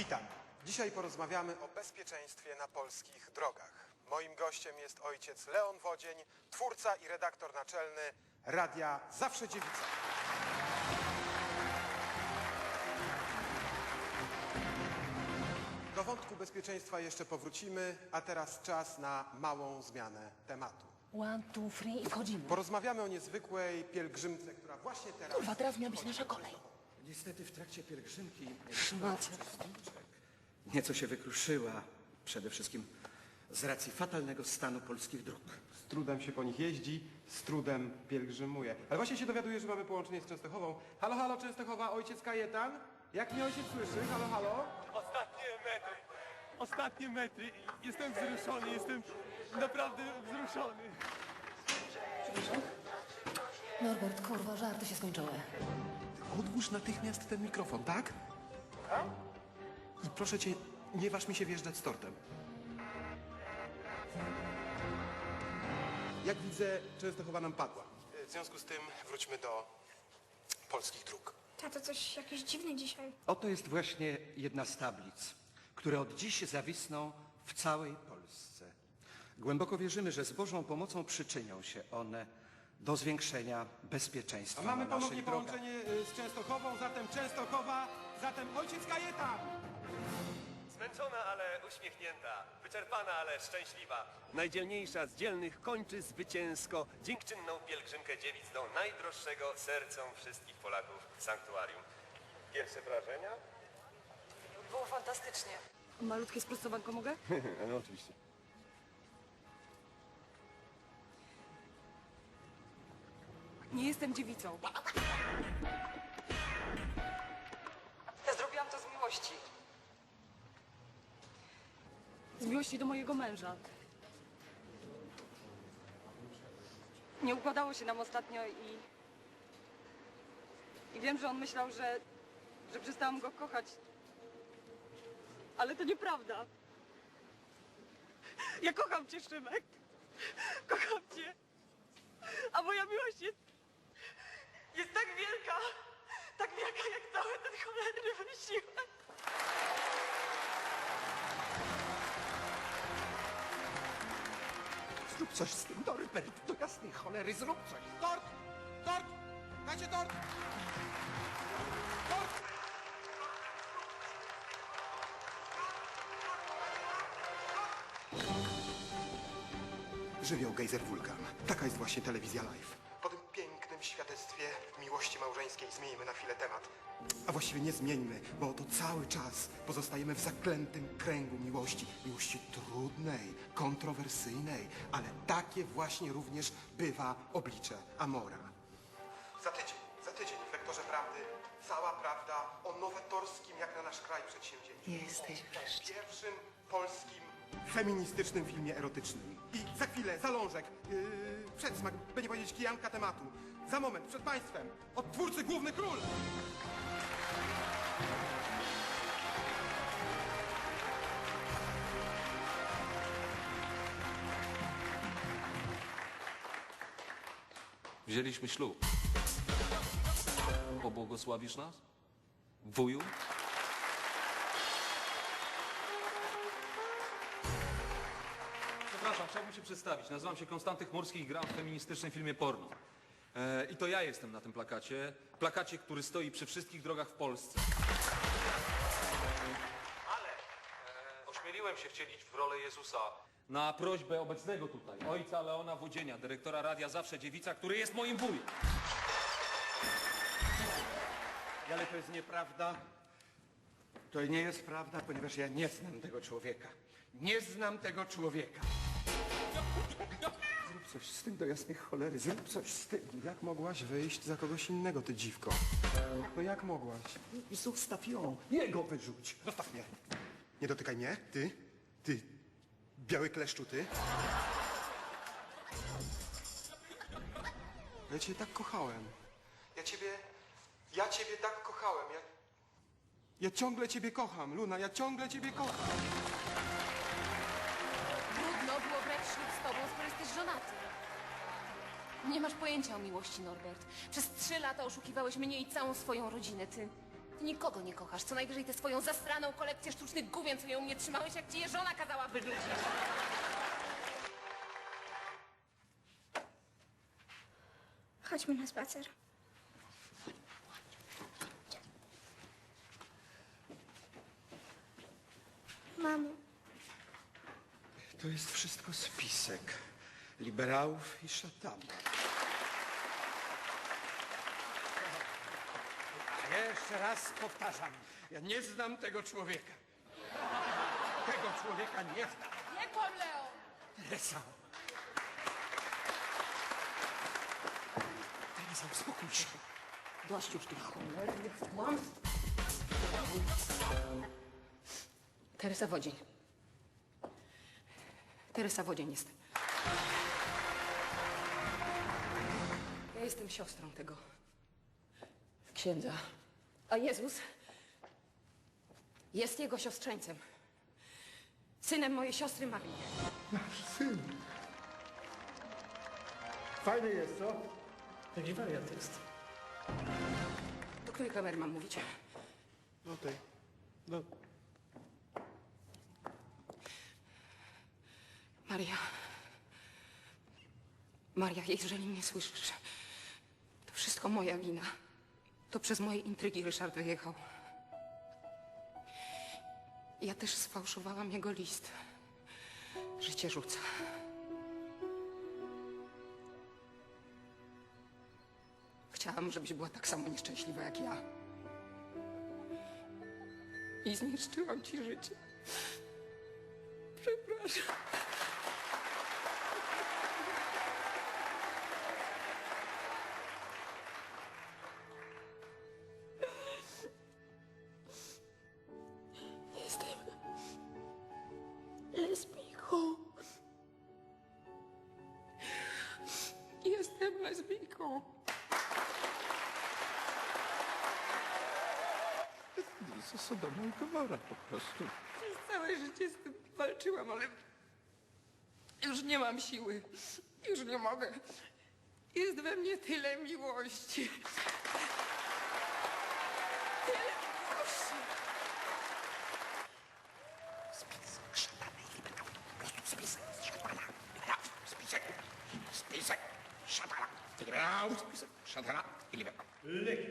Witam. Dzisiaj porozmawiamy o bezpieczeństwie na polskich drogach. Moim gościem jest ojciec Leon Wodzień, twórca i redaktor naczelny Radia Zawsze Dziewica. Do wątku bezpieczeństwa jeszcze powrócimy, a teraz czas na małą zmianę tematu. One, two, three i wchodzimy. Porozmawiamy o niezwykłej pielgrzymce, która właśnie teraz... Kurwa, teraz miała być nasza kolej. Niestety w trakcie pielgrzymki Szmacie. nieco się wykruszyła. Przede wszystkim z racji fatalnego stanu polskich dróg. Z trudem się po nich jeździ, z trudem pielgrzymuje. Ale właśnie się dowiaduję, że mamy połączenie z Częstochową. Halo, halo, Częstochowa, ojciec Kajetan? Jak mnie ojciec słyszy? Halo, halo? Ostatnie metry. Ostatnie metry. Jestem wzruszony, jestem naprawdę wzruszony. Norbert, kurwa, żarty się skończyły. Odłóż natychmiast ten mikrofon, tak? I proszę cię, nie waż mi się wjeżdżać z tortem. Jak widzę, Częstochowa nam padła. W związku z tym wróćmy do polskich dróg. Tato, coś jakiś dziwny dzisiaj. Oto jest właśnie jedna z tablic, które od dziś zawisną w całej Polsce. Głęboko wierzymy, że z Bożą pomocą przyczynią się one do zwiększenia bezpieczeństwa A mamy na ponownie naszych drogach. połączenie y, z Częstochową, zatem Częstochowa, zatem ojciec Kajetan! Zmęczona, ale uśmiechnięta. Wyczerpana, ale szczęśliwa. Najdzielniejsza z dzielnych kończy zwycięsko dziękczynną pielgrzymkę dziewic do najdroższego sercom wszystkich Polaków sanktuarium. Pierwsze wrażenia? Było fantastycznie. Malutkie sprostowanko mogę? no oczywiście. Nie jestem dziewicą. Ja zrobiłam to z miłości. Z miłości do mojego męża. Nie układało się nam ostatnio i... I wiem, że on myślał, że... że przestałam go kochać. Ale to nieprawda. Ja kocham cię, Szymek. Kocham cię. A moja miłość jest... jest tak wielka. Tak wielka jak cały ten cholerny wysiłek. Zrób coś z tym, Norbert, do jasnej cholery, zrób coś. Tort! Tort! Dajcie tort! Tort! Żywioł Gejzer Wulkan. Taka jest właśnie telewizja live. Zmieńmy na chwilę temat. A właściwie nie zmieńmy, bo oto cały czas pozostajemy w zaklętym kręgu miłości. Miłości trudnej, kontrowersyjnej, ale takie właśnie również bywa oblicze Amora. Za tydzień, za tydzień w Wektorze Prawdy cała prawda o nowatorskim jak na nasz kraj przedsięwzięciu. Jesteś wreszcie. Pierwszym polskim feministycznym filmie erotycznym. I za chwilę, zalążek, yy, przedsmak, by nie powiedzieć kijanka tematu. Za moment, przed państwem, od twórcy Główny Król! Wzięliśmy ślub. Pobłogosławisz nas? Wuju? Przepraszam, chciałbym się przedstawić. Nazywam się Konstanty Chmurski i gram w feministycznym filmie porno. E, I to ja jestem na tym plakacie. Plakacie, który stoi przy wszystkich drogach w Polsce. Ale e, ośmieliłem się wcielić w rolę Jezusa na prośbę obecnego tutaj, ojca Leona Wodzienia, dyrektora Radia Zawsze Dziewica, który jest moim wujem. Ale to jest nieprawda. To nie jest prawda, ponieważ ja nie znam tego człowieka. Nie znam tego człowieka. Zrób coś z tym do jasnej cholery, zrób coś z tym. Jak mogłaś wyjść za kogoś innego, ty dziwko? No jak mogłaś? I zostaw ją, jego wyrzuć. Zostaw mnie. Nie dotykaj mnie, ty, ty, biały kleszczu, ty. Ja cię tak kochałem. Ja ciebie, ja ciebie tak kochałem. Ja, ja ciągle ciebie kocham, Luna, ja ciągle ciebie kocham. Trudno było brać ślub z tobą, skoro jesteś żonaty. Nie masz pojęcia o miłości, Norbert. Przez trzy lata oszukiwałeś mnie i całą swoją rodzinę. Ty Ty nikogo nie kochasz, co najwyżej tę swoją zastraną kolekcję sztucznych gówien, co ją mnie trzymałeś, jak ci je żona kazała wyrzucić. Chodźmy na spacer. Mamo, To jest wszystko spisek liberałów i szatanów. A Jeszcze raz powtarzam, ja nie znam tego człowieka. Tego człowieka nie znam. Nie kłam, Leo! Teresa. Teresa, uspokój się. Dość już tych cholernych kłamstw. Teresa Wodzień. Teresa Wodzień jest. Ja jestem siostrą tego księdza. A Jezus jest jego siostrzeńcem. Synem mojej siostry Marii. Syn. Fajny jest, co? Jaki wariat jest? Do której kamery mam mówić? No tej. No. Maria. Maria, jeżeli mnie słyszysz, to wszystko moja wina. To przez moje intrygi Ryszard wyjechał. Ja też sfałszowałam jego list. Życie rzuca. Chciałam, żebyś była tak samo nieszczęśliwa jak ja. I zniszczyłam ci życie. Przepraszam. Lesbijką. To Sodoma i Gomora po prostu. Przez całe życie z tym walczyłam, ale już nie mam siły. Już nie mogę. Jest we mnie tyle miłości. Tyle miłości. Spisek, szatana, liberał,